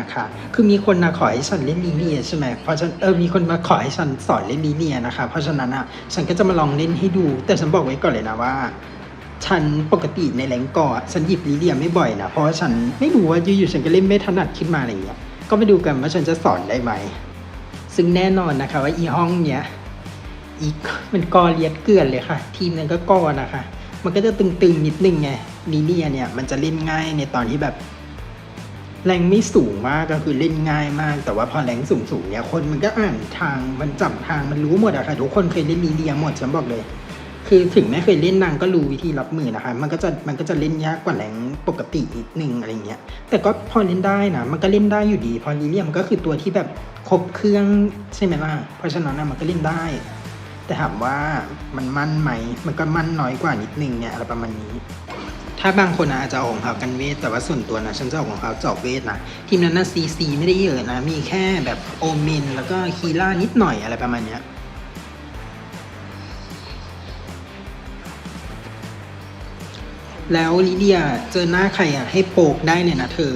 นะคะ คือมีคนนะขอให้ฉันเล่นลีเลียใช่ไหมเพราะฉันเออมีคนมาขอให้ฉันสอนเล่นลีเลียนะคะ เพราะฉะนั้นอะฉันก็จะมาลองเล่นให้ดู แต่ฉันบอกไว้ก่อนเลยนะว่าฉันปกติในแรงก่อฉันหยิบลีเลียไม่บ่อยนะเพราะว่าฉันไม่รู้ว่าอยู่ๆฉันก็เล่นไม่ถนัดขึ้นมาอะไรอย่างเงี้ยก็มาดูกันว่าฉันจะสอนได้ไหม ซึ่งแน่นอนนะคะว่าอีห้องเนี้ยอีมันกอเลียดเกลือนเลยค่ะ ทีมนั้นก็กอนะคะ มันก็จะตึงๆนิดนึงไงลีเลียเนี่ยมันจะเล่นง่ายในตอนที่แบบ แรงไม่สูงมากก็คือเล่นง่ายมาก แต่ว่าพอแรงสูงสูงๆเนี่ยคนมันก็อ่านทางมันจับทางมันรู้หมดอะค่ะทุกคนเคยเล่นลีเลียหมดฉันบอกเลย คือถึงไม่เคยเล่นนางก็รู้วิธีรับมือนะคะ มันก็จะมันก็จะเล่นยากกว่าแรงปกตินิดนึงอะไรเงี้ย แต่ก็พอเล่นได้นะมันก็เล่นได้อยู่ดี พอลีเลียมันก็คือตัวที่แบบครบเครื่องใช่ไหมล่ะเพราะฉะนั้นนะมันก็เล่นได้ แต่ถามว่ามันมั่นไหมมันก็มั่นน้อยกว่านิดนึงเนี่ยอะไรประมาณนี้ ถ้าบางคนนะอาจจะเอาของเขากันเวท แต่ว่าส่วนตัวนะฉันจะเอาของเขาเจอบเวทนะ ทีมนั้นนะซีซีไม่ได้เยอะนะ มีแค่แบบโอเมนแล้วก็คีล่านิดหน่อยอะไรประมาณเนี้ยแล้วลิเดียเจอหน้าใครอะให้โปกได้เลยนะเธอ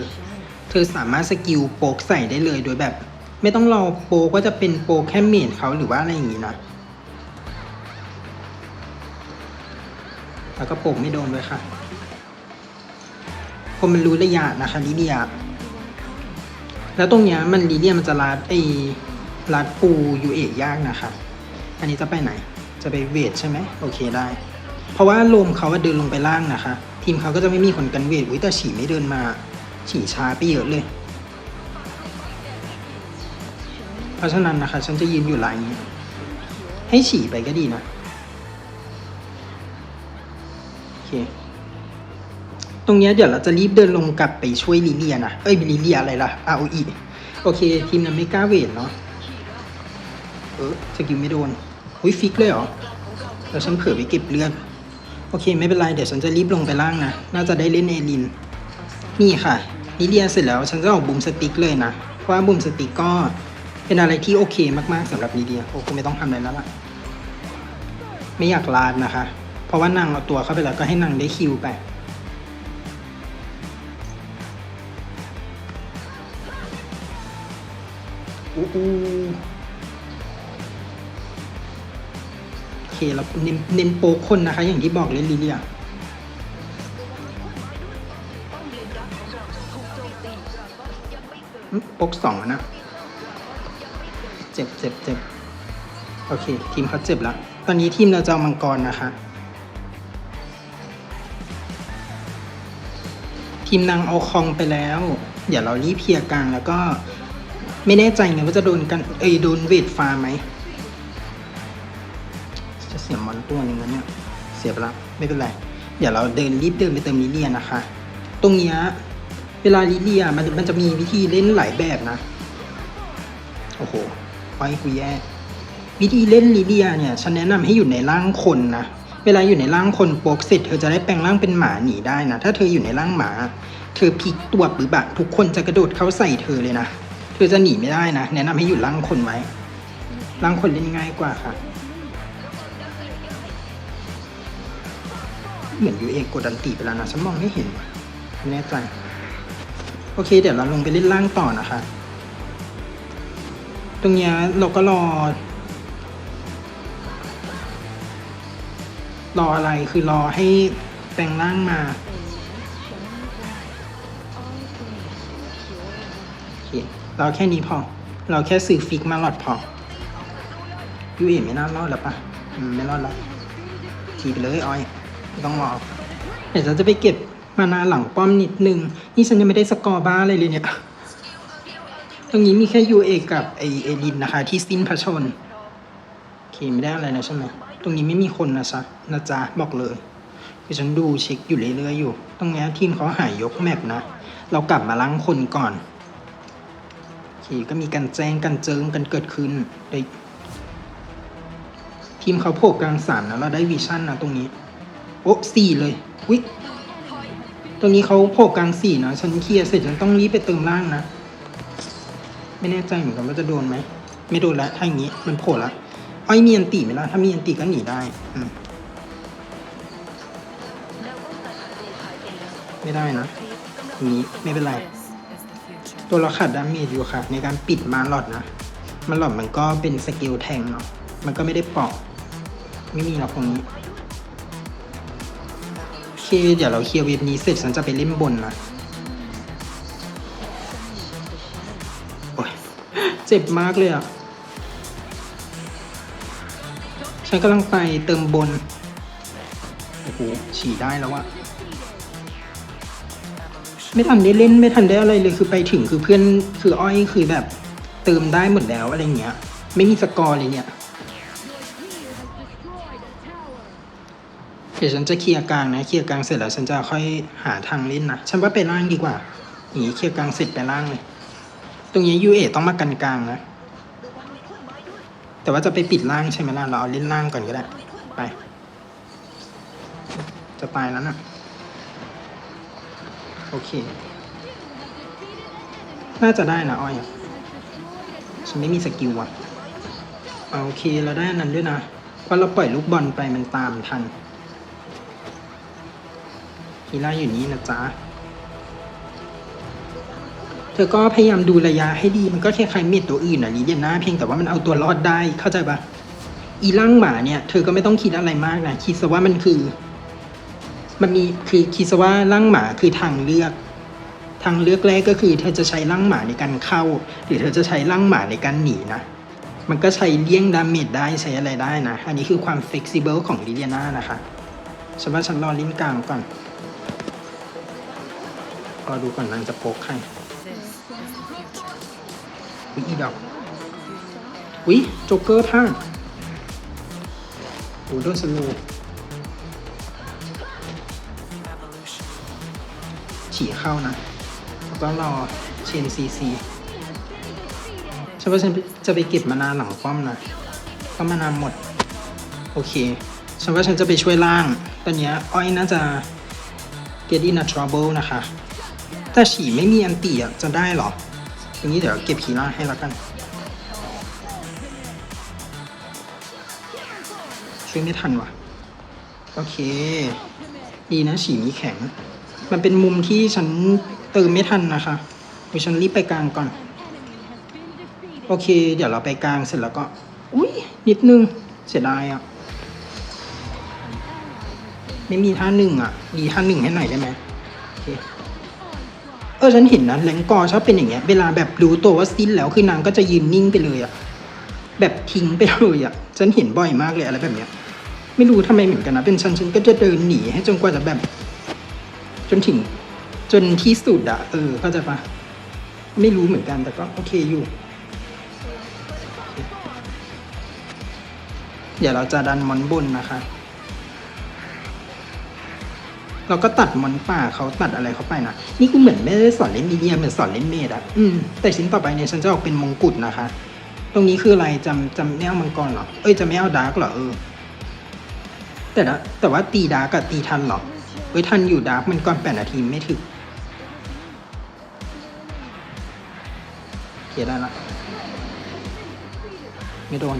เธอสามารถสกิลโปกใส่ได้เลยโดยแบบ ไม่ต้องรอโปกว่าจะเป็นโปกแค่เมดเขาหรือว่าอะไรอย่างงี้นะแล้วก็โปกไม่โดนด้วยค่ะ คนมันรู้ระยะนะคะลิเดีย แล้วตรงเนี้ยมันลิเดียมันจะรัดไอ้รัดปูยูเอยากนะคะอันนี้จะไปไหน จะไปเวทใช่ไหมโอเคได้ เพราะว่าลมเขาว่าเดินลงไปล่างนะคะ ทีมเขาก็จะไม่มีคนกันเวทวิแต่ฉี่ไม่เดินมา ฉี่ช้าไปเยอะเลย เพราะฉะนั้นนะคะ ฉันจะยืนอยู่ลายนี้ ให้ฉี่ไปก็ดีนะโอเค ตรงเนี้ยเดี๋ยวเราจะรีบเดินลงกลับไปช่วยลิเลียนะ เอ้ยลิเลียอะไรล่ะอาอีโอเค ทีมนั้นไม่กล้าเวทเนาะ เออสกิลไม่โดนอุ้ยฟิกเลยเหรอแล้วฉันเผื่อไปเก็บเลือด โอเคไม่เป็นไร เดี๋ยวฉันจะรีบลงไปล่างนะ น่าจะได้เล่นเอลิน นี่ค่ะลิเลียเสร็จแล้วฉันจะออกบูมสติกเลยนะ เพราะว่าบูมสติกก็เป็นอะไรที่โอเคมากๆสำหรับลิเลียโอ้คงไม่ต้องทำอะไรแล้วล่ะ ไม่อยากลาดนะคะ เพราะว่านางเอาตัวเข้าไปแล้วก็ให้นางได้คิวไป โอเคเราเน้นเน้นโป๊กคนนะคะ อย่างที่บอกเลยลิเลียโป๊กสองนะ เจ็บเจ็บเจ็บโอเค ทีมเขาเจ็บแล้ว ตอนนี้ทีมเราจะเอามังกรนะคะ ทีมนางเอาคองไปแล้ว เดี๋ยวเรารีบเคลียกลางแล้วก็ ไม่แน่ใจไงว่าจะโดนกันเอ้ยโดนเวทฟ้าไหมจะเสียมอนตัวหนึ่งแล้วเนี่ยเสียไปละไม่เป็นไร เดี๋ยวเราเดินรีบเดินไปเติมลิเลียนะคะ ตรงเนี้ยเวลาลิเลียมันมันจะมีวิธีเล่นหลายแบบนะ โอ้โหไปกูแย่วิธีเล่นลิเลียเนี่ยฉันแนะนำให้อยู่ในร่างคนนะเวลาอยู่ในร่างคนโปกเสร็จเธอจะได้แปลงร่างเป็นหมาหนีได้นะ ถ้าเธออยู่ในร่างหมา เธอพลิกตัวหรือบะทุกคนจะกระโดดเข้าใส่เธอเลยนะ เธอจะหนีไม่ได้นะ แนะนำให้อยู่ร่างคนไว้ร่างคนเล่นง่ายกว่าค่ะ เหมือนยูเอกดดันตีไปแล้วนะฉันมองไม่เห็นไม่แน่ใจโอเค เดี๋ยวเราลงไปเล่นล่างต่อนะคะ ตรงนี้เราก็รอ รออะไรคือรอให้แปลงร่างมา เราแค่นี้พอ เราแค่ซื้อฟิกมาหลอดพอยูเอ็ไม่น่ารอดแล้วปะอืมไม่รอดแล้วทีไปเลยออยไม่ต้องรอเดี๋ยวฉันจะไปเก็บมานาหลังป้อมนิดนึง นี่ฉันยังไม่ได้สกอร์บ้าอะไรเลยเนี่ย ตรงนี้มีแค่ยูเอกับไอเอลินนะคะ ที่สิ้นพระชนโอเคไม่ได้อะไรนะใช่ไหมตรงนี้ไม่มีคนนะจ๊ะนะจ๊ะบอกเลยคือฉันดูเช็คอยู่เรื่อยๆอยู่ ตรงนี้ทีมเขาหายยกแมปนะ เรากลับมาล้างคนก่อน เคก็มีการแจ้งกันเจิงกันเกิดขึ้นได้ทีมเขาโผล่กลางสามนะเราได้วิชั่นนะตรงนี้ โอ้สี่เลยวิตรงนี้เขาโผล่กลางสี่นะฉันเคลียร์เสร็จฉันต้องรีบไปเติมล่างนะ ไม่แน่ใจเหมือนกันว่าจะโดนไหมไม่โดนแล้วถ้าอย่างนี้มันโผล่ละอ้อยมีอันตีไหมล่ะถ้ามีอันตีก็หนีได้อืไม่ได้นะนี้ไม่เป็นไร ตัวเราขาดดาเมจอยู่ค่ะในการปิดมาหลอดนะ มาหลอดมันก็เป็นสกิลแทงเนาะมันก็ไม่ได้ปอก ไม่มีหรอกตรงนี้โอเคเดี๋ยวเราเคลียร์เวฟนี้เสร็จฉันจะไปเล่นบนนะโอ้ยเจ็บมากเลยอะฉันกำลังไปเติมบน โอ้โหฉี่ได้แล้วอะ ไม่ทันได้เล่นไม่ทันได้อะไรเลยคือไปถึงคือเพื่อนคืออ้อยคือแบบเติมได้หมดแล้วอะไรเงี้ย ไม่มีสกอร์เลยเนี่ยเดี๋ยวฉันจะเคลียร์กลางนะเคลียร์กลางเสร็จแล้วฉันจะค่อยหาทางเล่นนะฉันว่าไปล่างดีกว่าหนีเคลียร์กลางเสร็จไปล่างเลย ตรงนี้ยูเอต้องมากันกลางนะแต่ว่าจะไปปิดล่างใช่ไหมล่ะเราเอาเล่นล่างก่อนก็ได้ ไป จะตายแล้วนะ โอเค น่าจะได้นะอ้อยฉันไม่มีสกิลอะโอเคเราได้อันนั้นด้วยนะเพราะเราปล่อยลูกบอลไปมันตามทันฮีล่าอยู่นี่นะจ๊ะ เธอก็พยายามดูระยะให้ดีมันก็คล้ายๆเม็ดตัวอื่นอะลีเดียนาเพียงแต่ว่ามันเอาตัวรอดได้เข้าใจปะอีร่างหมาเนี่ย เธอก็ไม่ต้องคิดอะไรมากนะคิดซะว่ามันคือ มันมีคือคิดซะว่าร่างหมาคือทางเลือก ทางเลือกแรกก็คือ เธอจะใช้ร่างหมาในการเข้า หรือเธอจะใช้ร่างหมาในการหนีนะ มันก็ใช้เลี่ยงดาเมจได้ใช้อะไรได้นะ อันนี้คือความ flexible ของลิเดียนานะคะฉันว่าฉันรอลิ้นกลางก่อนรอดูก่อนนางจะโปกใครวิอีดอกวิโจ๊กเกอร์ท่าโอ้โดนสโลว์ ฉี่เข้านะแล้วก็รอเชนซีซีฉันว่าฉันจะไปเก็บมานานหลังป้อมนะก็มานานหมด โอเค ฉันว่าฉันจะไปช่วยล่าง ตอนนี้อ้อยน่าจะ get in a trouble นะคะแต่ฉี่ไม่มีอันตีอะจะได้หรออย่างนี้เดี๋ยวเก็บขีล่างให้แล้วกัน ช่วยไม่ทันว่ะโอเค ดีนะฉี่มีแข็ง มันเป็นมุมที่ฉันเติมไม่ทันนะคะเดี๋ยวฉันรีบไปกลางก่อน โอเค เดี๋ยวเราไปกลางเสร็จแล้วก็ อุ้ยนิดนึง เสียดายอะ ไม่มีท่าหนึ่งอะ มีท่าหนึ่งให้หน่อยได้ไหมโอเคเออฉันเห็นนะแหลงกอชอบเป็นอย่างเงี้ย เวลาแบบรู้ตัวว่าสิ้นแล้วคือนางก็จะยืนนิ่งไปเลยอะแบบทิ้งไปเลยอะฉันเห็นบ่อยมากเลยอะไรแบบเนี้ย ไม่รู้ทำไมเหมือนกันนะ เป็นฉันฉันก็จะเดินหนีให้จนกว่าจะแบบ จนถึงจนที่สุดอะเออเข้าใจปะไม่รู้เหมือนกันแต่ก็โอเคอยู่ เดี๋ยวเราจะดันมอนบนนะคะ เราก็ตัดมอนป่าเขาตัดอะไรเขาไปนะนี่กูเหมือนไม่ได้สอนเล่นมีเดียเหมือนสอนเล่นเมดอะอืมแต่ชิ้นต่อไปเนี่ยฉันจะออกเป็นมงกุฎนะคะ ตรงนี้คืออะไรจำจำไม่เอามังกรเหรอ เอ้ยจะไม่เอาดาร์กเหรอเออแต่ละแต่ว่าตีดาร์กกับตีทันเหรอ เอ้ยทันอยู่ดาร์กมันก่อนแปดนาทีไม่ถึงเคลียร์ได้ละ ไม่โดน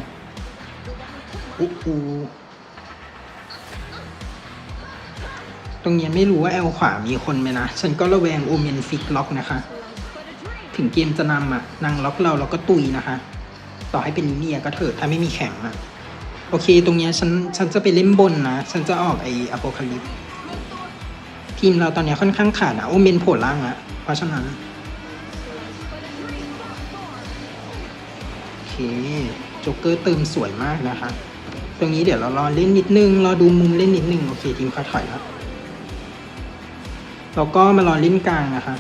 อุ๊อูตรงนี้ไม่รู้ว่าแอลขวามีคนไหมนะ ฉันก็ระแวงโอเมนฟิกล็อกนะคะ ถึงเกมจะนำอะนางล็อกเราเราก็ตุยนะคะ ต่อให้เป็นเนียก็เถอะถ้าไม่มีแข่งอะโอเค ตรงเนี้ยฉัน ฉันจะไปเล่นบนนะ ฉันจะออกไออโปคาลิป ทีมเราตอนนี้ค่อนข้างขาดนะโอเมนโผล่ล่างอะเพราะฉะนั้นโอเคจ๊กเกอร์เติมสวยมากนะคะ ตรงนี้เดี๋ยวเรารอเล่นนิดนึง รอดูมุมเล่นนิดนึง โอเคทีมเขาถอยแล้วเราก็มารอเล่นกลางนะคะ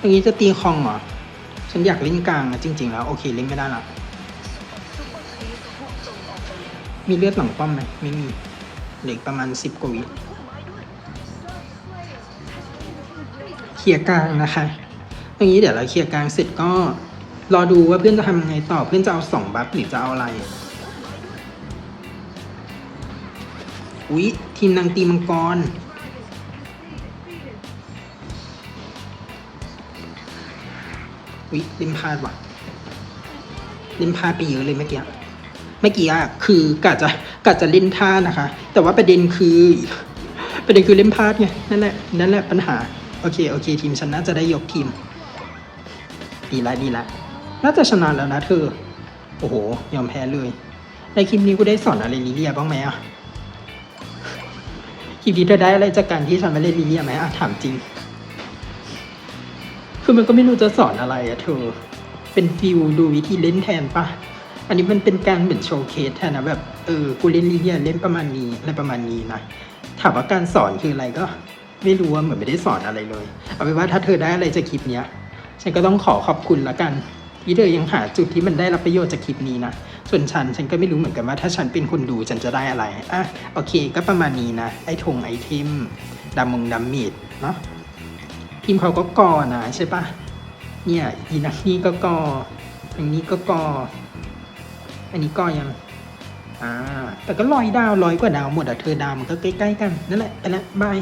ตรงนี้จะตีคองเหรอ ฉันอยากเล่นกลางนะจริง ๆ แล้ว โอเคเล่นไม่ได้ละ มีเลือดหลังป้อมไหมไม่มีเหลืออกประมาณสิบกว่าวิเคลียร์กลางนะคะตรงนี้เดี๋ยวเราเคลียร์กลางเสร็จก็รอดูว่าเพื่อนจะทำยังไงต่อเพื่อนจะเอาสองบัฟหรือจะเอาอะไรอุ๊ยทีมนางตีมังกร อุ๊ยล่นพาดว่ะล่นพาดไปเยอะเลยเมื่อกี้ เมื่อกี้อะคือกะจะกะจะเล่นท่านะคะ แต่ว่าประเด็นคือประเด็นคือเล่นพลาดไงนั่นแหละนั่นแหละปัญหาโอเคโอเคทีมฉันน่าจะได้ยกทีม ดีละดีละน่าจะชนะแล้วนะเธอ โอ้โห ยอมแพ้เลยในคลิปนี้กูได้สอนอะไรลิเลียบ้างไหมอะคลิปนี้เธอได้อะไรจากการที่ฉันมาเล่นลิเลียไหมอะถามจริง คือมันก็ไม่รู้จะสอนอะไรอะเธอ เป็นฟิลดูวิธีเล่นแทนปะ อันนี้มันเป็นการเหมือนโชว์เคสแทนนะแบบเออกูเล่นลิเลียเล่นประมาณนี้อะไรประมาณนี้นะถามว่าการสอนคืออะไรก็ ไม่รู้ว่าเหมือนไม่ได้สอนอะไรเลย เอาเป็นว่าถ้าเธอได้อะไรจากคลิปเนี้ยฉันก็ต้องขอขอบคุณละกันที่เธอยังหาจุดที่มันได้รับประโยชน์จากคลิปนี้นะส่วนฉันฉันก็ไม่รู้เหมือนกันว่า ถ้าฉันเป็นคนดูฉันจะได้อะไรอะโอเค ก็ประมาณนี้นะไอ้ธงไอเทมดำมงดำมีดเนาะทีมเขาก็กอนะใช่ปะเนี่ยอีนักนี่ก็กออันนี้ก็กอ อันนี้กอยังอ่าแต่ก็ลอยดาวลอยกว่าดาวหมดอะเธอดาวมันก็ใกล้ๆกันนั่นแหละไปละบาย